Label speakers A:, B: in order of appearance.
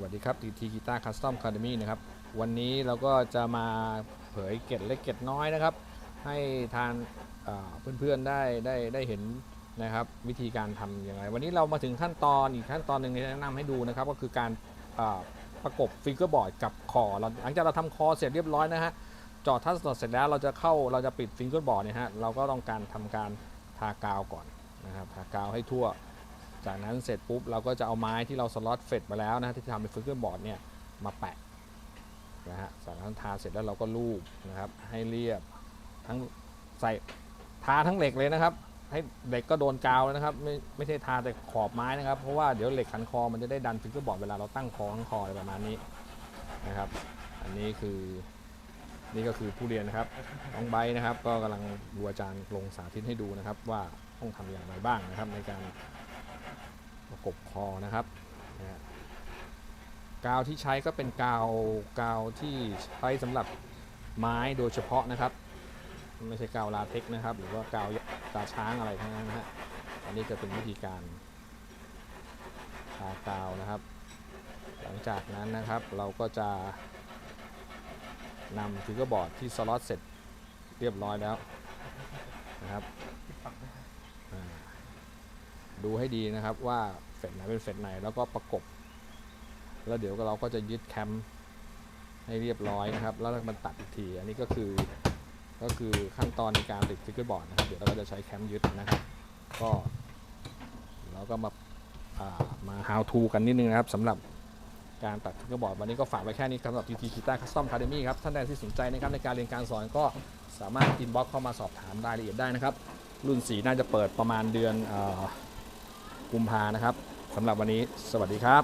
A: วัสดีครับ TT Guitar Custom Academy นะครับ วันนี้เราก็จะมาเผยเก็ดเล็กเก็ดน้อยนะครับ ให้ทานเอ่อเพื่อนๆได้ได้ได้เห็นนะครับวิธีการทำอย่างไร วันนี้เรามาถึงขั้นตอนอีกขั้นตอนหนึ่งที่แนะนำให้ดูนะครับ ก็คือการประกบฟิงเกอร์บอร์ดกับคอเราหลังจากเราทำคอเสร็จเรียบร้อยนะฮะจอดทัชสดเสร็จแล้วเราจะเข้าเราจะปิดฟิงเกอร์บอร์ดเนี่ยฮะเราก็ต้องการทำการทากาวก่อนนะครับทากาวให้ทั่ว จากนั้นเสร็จปุ๊บเราก็จะเอาไม้ที่เราสล็อตเฟดมาแล้วนะที่ทำเป็นฟิงเกอร์บอร์ดเนี่ยมาแปะนะฮะจากนั้นทาเสร็จแล้วเราก็ลูบนะครับให้เรียบทั้งใส่ทาทั้งเหล็กเลยนะครับ ให้เหล็กก็โดนกาวนะครับ ไม่ไม่ใช่ทาแต่ขอบไม้นะครับ เพราะว่าเดี๋ยวเหล็กขันคอมันจะได้ดันฟิงเกอร์บอร์ดเวลาเราตั้งคอทั้งคออะไรประมาณนี้นะครับ อันนี้คือนี่ก็คือผู้เรียนนะครับน้องไบนะครับ ก็กำลังดูอาจารย์ลงสาธิตให้ดูนะครับ ว่าต้องทำอย่างไรบ้างนะครับในการ ประกบคอนะครับกาวที่ใช้ก็เป็นกาวกาวที่ใช้สำหรับไม้โดยเฉพาะนะครับ ไม่ใช่กาวลาเทคนะครับ หรือว่ากาวตาช้างอะไรทั้งนั้นนะฮะอันนี้จะเป็นวิธีการทากาวนะครับ หลังจากนั้นนะครับเราก็จะนำฟิกเกอร์บอร์ดที่สล็อตเสร็จเรียบร้อยแล้วนะครับ ดูให้ดีนะครับว่าเฟดไหนเป็นเฟดไหนแล้วก็ประกบ แล้วเดี๋ยวเราก็จะยึดแคมป์ให้เรียบร้อยนะครับ แล้วมันตัดอีกที อันนี้ก็คือก็คือขั้นตอนในการติดฟิกเกอร์บอร์ดนะครับ เดี๋ยวเราก็จะใช้แคมป์ยึดนะครับ ก็เราก็มาอ่ามา how to กันนิดนึงนะครับสำหรับการตัดฟิกเกอร์บอร์ดวันนี้ก็ฝากไว้แค่นี้ครับสำหรับ TT Guitar Custom Academy ครับ ท่านใดที่สนใจนะครับในการเรียนการสอนก็สามารถ inbox เข้ามาสอบถามรายละเอียดได้นะครับ รุ่นสีน่าจะเปิดประมาณเดือนอ กุมภานะครับสำหรับวันนี้สวัสดีครับ